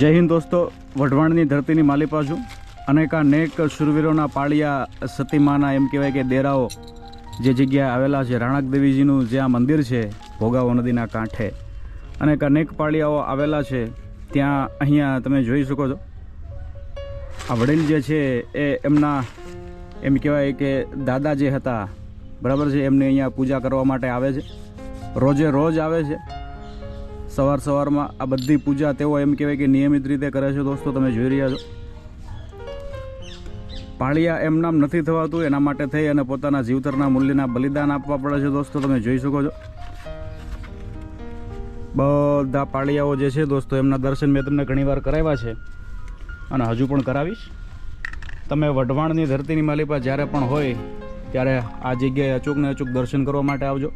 જય હિન્દ દોસ્તો. વઢવાણની ધરતીની માલિપા છું અનેકાનેક શુરવીરોના પાળિયા સતીમાના એમ કહેવાય કે દેરાઓ જે જગ્યાએ આવેલા છે, રાણક દેવીજીનું જ્યાં મંદિર છે, ભોગાવો નદીના કાંઠે. અનેક અનેક પાળિયાઓ આવેલા છે. ત્યાં અહીંયા તમે જોઈ શકો છો. આ વડીલ જે છે એ એમના એમ કહેવાય કે દાદા જે હતા, બરાબર છે, એમને અહીંયા પૂજા કરવા માટે આવે છે. રોજે રોજ આવે છે. સવાર સવારમાં આ બધી પૂજા તેઓ એમ કહેવાય કે નિયમિત રીતે કરે છે દોસ્તો, તમે જોઈ રહ્યા છો. પાળિયા એમ નામ નથી થવાતું, એના માટે થઈ અને પોતાના જીવતરના મૂલ્યના બલિદાન આપવા પડે છે દોસ્તો, તમે જોઈ શકો છો. બધા પાળિયાઓ જે છે દોસ્તો, એમના દર્શન મેં તમને ઘણીવાર કરાવ્યા છે અને હજુ પણ કરાવીશ. તમે વઢવાણની ધરતીની માલિપા જ્યારે પણ હોય, ત્યારે આ જગ્યાએ અચૂકને અચૂક દર્શન કરવા માટે આવજો.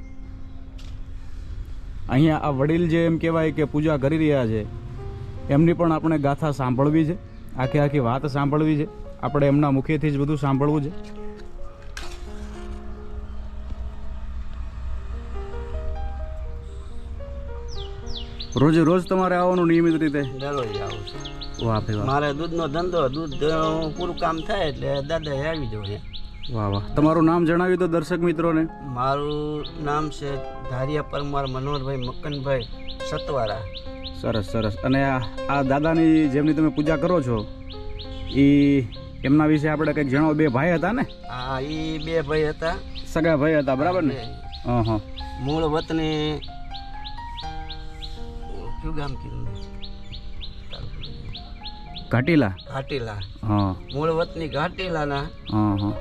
અહીંયા આ વડીલ જે એમ કહેવાય કે પૂજા કરી રહ્યા છે એમની પણ આપણે ગાથા સાંભળવી છે આખી આખી વાત સાંભળવી છે આપણે એમના મુખેથી જ બધું સાંભળવું છે. રોજે રોજ તમારે આવવાનું નિયમિત રીતે? દરરોજ આવું છું. વાહ મારે દૂધનો ધંધો દૂધ પૂરું કામ થાય એટલે દાદા આવી જોઈએ વાહ વાહ. તમારું નામ જણાવ્યું તો દર્શક મિત્રોને. મારું નામ છે ધારિયા પરમાર મનોહરભાઈ મક્કનભાઈ સતવારા. સરસ સરસ. અને આ દાદાની જેમની તમે પૂજા કરો છો એ એમના વિશે આપણે કંઈક જણાવો. બે ભાઈ હતા ને? આ એ બે ભાઈ હતા. સગા ભાઈ હતા બરાબર ને? હા હા મૂળ વતની કયું ગામ કીધું ઘાટીલા? ઘાટીલા. હા. મૂળ વતની ઘાટીલાના હા હા.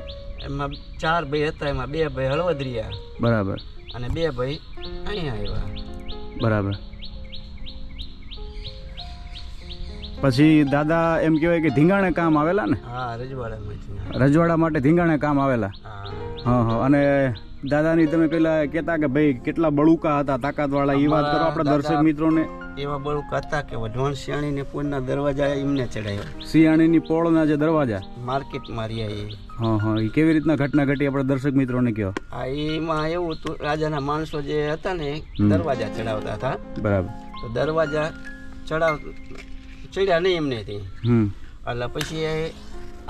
એમાં ચાર ભાઈ હતા એમાં બે ભાઈ હળવદરિયા બરાબર. અને બે ભાઈ અહીંયા આવ્યા. બરાબર. પછી દાદા એમ કહેવાય કે ધીંગાણે કામ આવેલા ને? હા રજવાડા રજવાડા માટે ધીંગાણે કામ આવેલા? હા. હા હા. અને દાદાની તમે પેલા કહેતા કે ભાઈ કેટલા બળુકા હતા તાકાતવાળા એ વાત કરો આપણા દર્શક મિત્રોને. એવા બળુકા હતા કે વઢવાણ શિયાળી ને પૂરના દરવાજા એમને ચડાવ્યો સિયાણીની પોળના જે દરવાજા? માર્કેટ માર્યા એ. હા હા એ કેવી રીતના ઘટના ઘટી આપણા દર્શક મિત્રોને કહો? આ એમાં એવું હતું રાજાના માણસો જે હતા ને દરવાજા ચડાવતા હતા. બરાબર. તો દરવાજા ચડાવ ચડ્યા નહીં એમનેથી હમ. એટલે પછી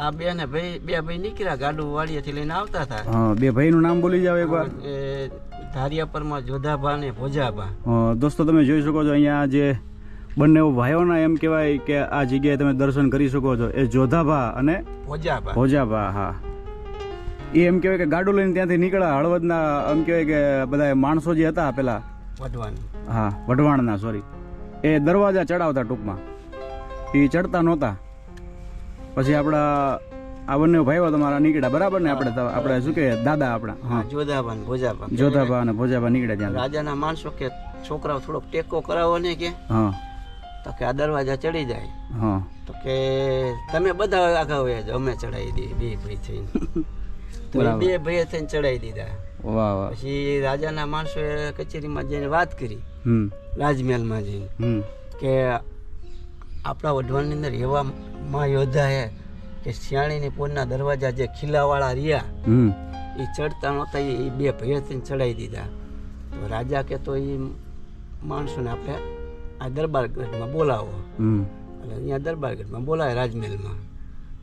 આ બે ને ભાઈ બે ભાઈ નીકળ્યા ગાડું લઈને આવતા હતા. હા બે ભાઈનું નામ બોલી જાવ એકવાર. એ ધારિયાપરમાં જોધાભા ને ભોજાભા. અ, દોસ્તો તમે જોઈ શકો છો અહીંયા જે બંને ભાઈઓના એમ કહેવાય કે આ જગ્યાએ તમે દર્શન કરી શકો છો. એ જોધાભા અને ભોજાભા. ભોજાભા હા. એ એમ કહેવાય કે ગાડું લઈને ત્યાંથી નીકળ્યા. હળવદના એમ કહેવાય કે બધા માણસો જે હતા પેલા. હા વઢવાણના સોરી એ દરવાજા ચડાવતા ટૂંકમાં. એ ચડતા નહોતા. પછી આપણા આ બંને ભાઈઓ તમારા નીકળ્યા બરાબર ને? આપણે આપણે શું કે દાદા આપણા હા. જોધાભા ને ભોજાભા જોધાભા અને ભોજાભા નીકળ્યા ત્યાં રાજાના માણસો કે છોકરાઓ થોડોક ટેકો કરાવો ને કે? હા. તો કે આ દરવાજા ચડી જાય. હા. તો કે તમે બધા આગળ હોય અમે ચડાવી દઈએ બે ભાઈ થઈને. તો બે ભાઈ થઈને ચડાવી દીધા. વાહ વાહ. પછી રાજાના માણસોએ કચેરીમાં જઈને વાત કરી. રાજમહેલમાં જઈને. કે આપણા વઢવાણની અંદર એવા માં યોદ્ધા હે કે શિયાળીની પોરના દરવાજા જે ખીલાવાળા રહ્યા હમ. એ ચડતા નહોતા એ બે ભાઈએ ચડાવી દીધા. તો રાજા કે તો એ માણસોને આપણે આ દરબારગઢમાં બોલાવો. હમ. એટલે અહીંયા દરબારગઢમાં બોલાય રાજમહેલમાં.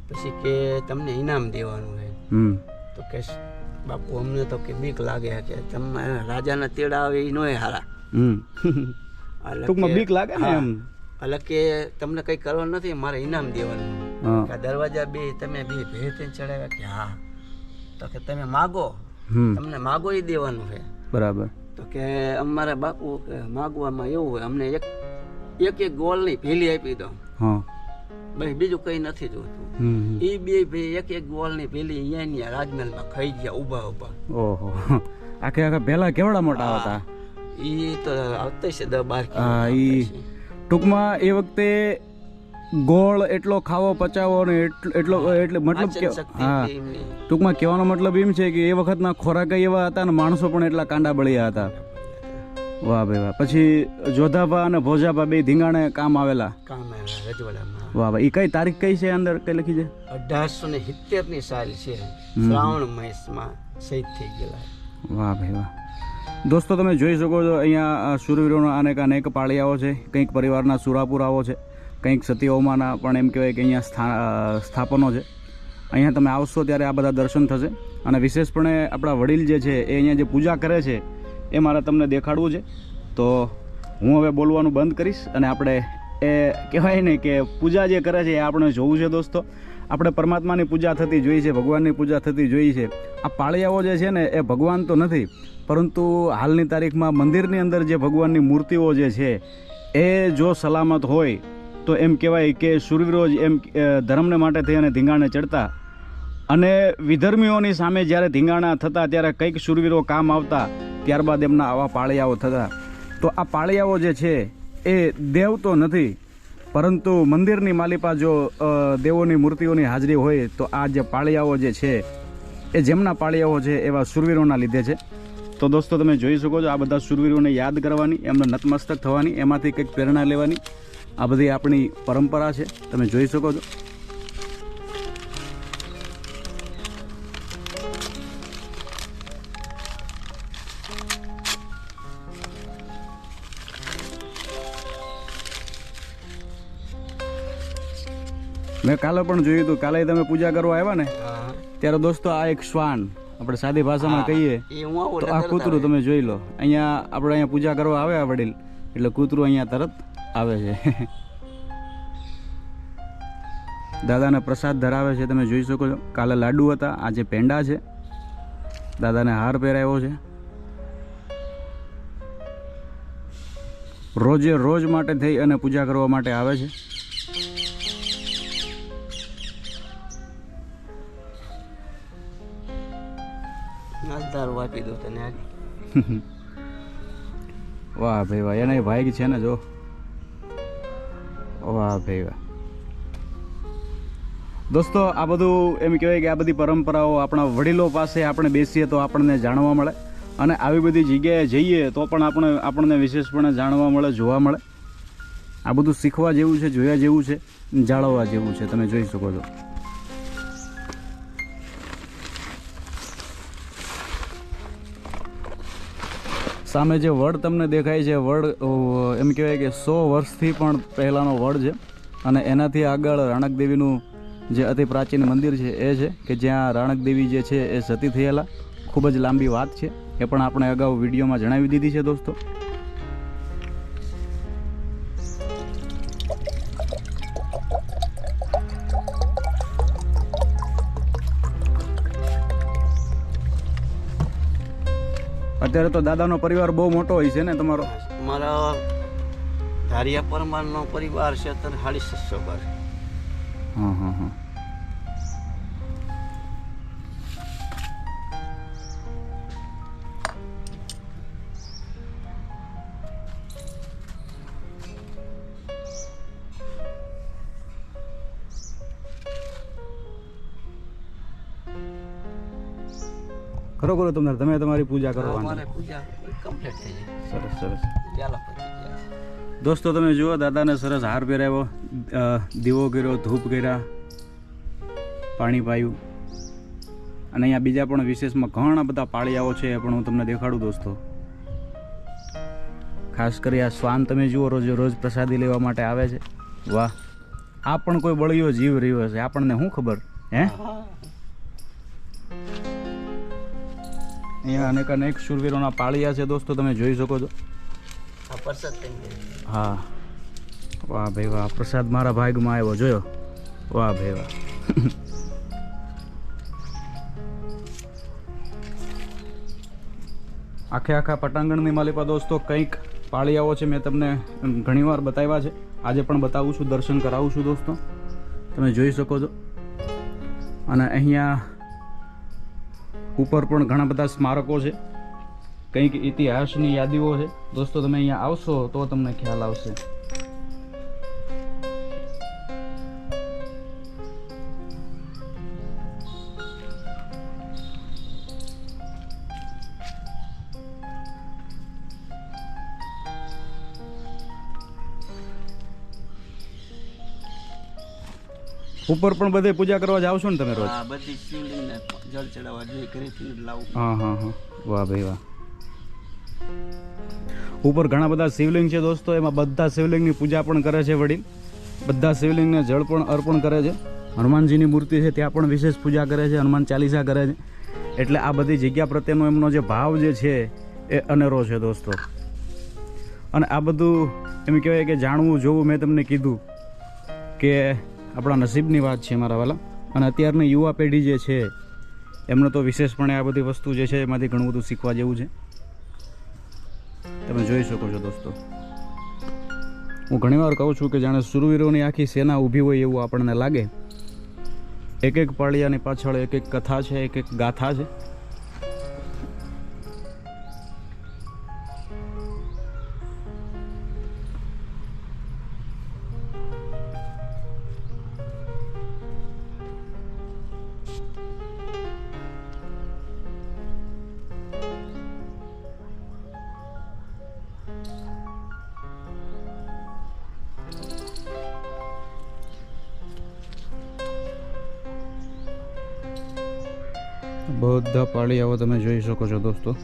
પછી કે તમને ઇનામ દેવાનું છે હમ. તો કે બાપુ અમને તો કે બીક લાગે કે તમે રાજાના તેડા આવે એ નોય હારા. ટૂંકમાં બીક લાગે ને. એમ? એટલે કે તમને કંઈ કરવાનું નથી મારે ઇનામ દેવાનું. કે આ દરવાજા બે તમે બે ભેટ થઈને ચડાવ્યા કે હા. તો કે તમે માગો. તમને માગો એ દેવાનું છે. બરાબર. તો કે અમારા બાપુ માગવામાં એવું હોય અમને એક એક એક ગોળની ભેલી આપી દો. ભાઈ બીજું કંઈ નથી જોતું. એ બે ભાઈ એક એક ગોળની ભેલી અહીંયા રાજમહેલમાં ખાઈ ગયા ઊભા ઊભા. ઓહો. આખે આખા પેલા કેવડા મોટા હતા? એ તો આવતા છે દસ બાર હા ઈ ટૂંકમાં એ વખતે ગોળ એટલો ખાવો પચાવો ને એટલો એટલો મતલબ કે હા. ટૂંકમાં કહેવાનો મતલબ એમ છે કે એ વખતના ખોરાક એવા હતા ને માણસો પણ એટલા કાંડા બળિયા હતા. વાહ ભાઈ વાહ. પછી જોધાભા અને ભોજાભા બે ધીંગાણે કામ આવેલા. કામ વાહ વાહ એ કઈ તારીખ કઈ છે અંદર? કઈ લખી છે? અઢારસો ને સિત્તેરની સાલ છે. શ્રાવણ માસમાં શહીદ થઈ ગયેલા. વાહ ભાઈ વાહ. દોસ્તો, તમે જોઈ શકો છો, અહીંયા શૂરવીરોના અનેક અનેક પાળિયાઓ છે, કંઈક પરિવારના સુરાપુરાઓ છે, કંઈક સતીઓમાંના પણ એમ કહેવાય કે અહીંયા સ્થા સ્થાપનો છે. અહીંયા તમે આવશો ત્યારે આ બધા દર્શન થશે અને વિશેષપણે આપણા વડીલ જે છે, એ અહીંયા જે પૂજા કરે છે, એ મારે તમને દેખાડવું છે. તો હું હવે બોલવાનું બંધ કરીશ અને આપણે એ કહેવાય ને કે પૂજા જે કરે છે, એ આપણે જોવું છે દોસ્તો. આપણે પરમાત્માની પૂજા થતી જોઈ છે, ભગવાનની પૂજા થતી જોઈ છે. આ પાળિયાઓ જે છે ને, એ ભગવાન તો નથી પરંતુ હાલની તારીખમાં મંદિરની અંદર જે ભગવાનની મૂર્તિઓ જે છે, એ જો સલામત હોય, તો એમ કહેવાય કે શૂરવીરો જ એમ ધર્મને માટે થઈ અને ધીંગાણે ચડતા. અને વિધર્મીઓની સામે જ્યારે ધીંગાણા થતા, ત્યારે કંઈક શૂરવીરો કામ આવતા, ત્યારબાદ એમના આવા પાળિયાઓ થતા. તો આ પાળિયાઓ જે છે, એ દેવ તો નથી, પરંતુ મંદિરની માલિપા જો દેવોની મૂર્તિઓની હાજરી હોય, તો આ જે પાળિયાઓ જે છે, એ જેમના પાળિયાઓ છે, એવા શૂરવીરોના લીધે છે. તો દોસ્તો તમે જોઈ શકો છો આ બધા શૂરવીરોને યાદ કરવાની એમને નતમસ્તક થવાની એમાંથી કંઈક પ્રેરણા લેવાની. આ બધી આપણી પરંપરા છે. તમે જોઈ શકો છો. મેં કાલે પણ જોયું હતું. કાલે તમે પૂજા કરવા આવ્યા ને ત્યારે દોસ્તો આ એક શ્વાન આપણે સાદી ભાષામાં કહીએ તો આ કૂતરું તમે જોઈ લો. અહીંયા આપણે અહીંયા પૂજા કરવા આવે વડીલ એટલે કૂતરું અહીંયા તરત આવે છે. દાદાને પ્રસાદ ધરાવે છે તમે જોઈ શકો છો. કાલે લાડુ હતા આજે પેંડા છે. દાદાને હાર પહેરાવ્યો છે. રોજે રોજ માટે થઈ અને પૂજા કરવા માટે આવે છે. આપી દઉં તને વાહ ભાઈ વાહ, એના ભાઈ છે ને જો. વાહ ભાઈ વાહ. દોસ્તો, આ બધું એમ કહેવાય કે આ બધી પરંપરાઓ આપણા વડીલો પાસે આપણે બેસીએ તો આપણને જાણવા મળે. અને આવી બધી જગ્યાએ જઈએ તો પણ આપણે આપણને વિશેષપણે જાણવા મળે, જોવા મળે. આ બધું શીખવા જેવું છે, જોયા જેવું છે જાળવવા જેવું છે. તમે જોઈ શકો છો. સામે જે વડ તમને દેખાય છે, વડ એમ કહેવાય કે સો વર્ષથી પણ પહેલાંનો વડ છે. અને એનાથી આગળ રાણકદેવીનું જે અતિ પ્રાચીન મંદિર છે, એ છે કે જ્યાં રાણકદેવી જે છે, એ સતી થયેલા. ખૂબ જ લાંબી વાત છે. એ પણ આપણે અગાઉ વિડીયોમાં જણાવી દીધી છે, દોસ્તો. અત્યારે તો દાદાનો પરિવાર બહુ મોટો હોય છે ને તમારો? મારા ધારિયા પરમારનો પરિવાર છે અત્યારે સાડી છસો બાર હા હા હા કરો કરો તમને તમે તમારી પૂજા કરો પૂજા કમ્પ્લીટ થઈ જાય સરસ સરસ. દોસ્તો તમે જુઓ દાદાને સરસ હાર પહેરાવ્યો. દીવો કર્યો ધૂપ કર્યા પાણી પાયું. અને અહીંયા બીજા પણ વિશેષમાં ઘણા બધા પાળિયાઓ છે પણ હું તમને દેખાડું દોસ્તો. ખાસ કરી આ શ્વાન તમે જુઓ રોજ રોજ પ્રસાદી લેવા માટે આવે છે. વાહ. આ પણ કોઈ બળિયો જીવ રહ્યો હશે આપણને શું ખબર હે અહીંયા અનેક અનેક શૂરવીરોના પાળિયા છે દોસ્તો તમે જોઈ શકો છો. હા વાહ ભાઈ વાહ પ્રસાદ મારા ભાગમાં આવ્યો જોયો? વાહ ભાઈ વાહ. આખે આખા પટાંગણની માલિપા દોસ્તો કંઈક પાળિયાઓ છે મેં તમને ઘણીવાર બતાવ્યા છે. આજે પણ બતાવું છું દર્શન કરાવું છું દોસ્તો. તમે જોઈ શકો છો. અને અહીંયા ઉપર પણ ઘણા બધા સ્મારકો છે. કંઈક ઇતિહાસની યાદીઓ છે. દોસ્તો, તમે અહીંયા આવશો તો તમને ખ્યાલ આવશે. ઉપર પણ બધે પૂજા કરવા જાવ છો ને તમે રોજ? બધી શિવલિંગને જળ ચડાવવા જે કરી હતી લાવું. હા હા હા. વાહ ભાઈ વાહ. ઉપર ઘણા બધા શિવલિંગ છે દોસ્તો એમાં બધા શિવલિંગની પૂજા પણ કરે છે વડીલ. બધા શિવલિંગને જળ પણ અર્પણ કરે છે. હનુમાનજીની મૂર્તિ છે ત્યાં પણ વિશેષ પૂજા કરે છે હનુમાન ચાલીસા કરે છે. એટલે આ બધી જગ્યા પ્રત્યેનો એમનો જે ભાવ જે છે એ અનેરો છે દોસ્તો. અને આ બધું એમ કહેવાય કે જાણવું જોવું મેં તમને કીધું કે આપણા નસીબની વાત છે મારા વાલા. અને અત્યારની યુવા પેઢી જે છે, એમને તો વિશેષપણે આ બધી વસ્તુ જે છે, એમાંથી ઘણું બધું શીખવા જેવું છે. તમે જોઈ શકો છો દોસ્તો. હું ઘણીવાર કહું છું કે જાણે સુરવીરોની આખી સેના ઊભી હોય એવું આપણને લાગે. એક એક પાળિયાની પાછળ એક એક કથા છે, એક એક ગાથા છે. બધા આવો તમે જોઈ શકો છો દોસ્તો.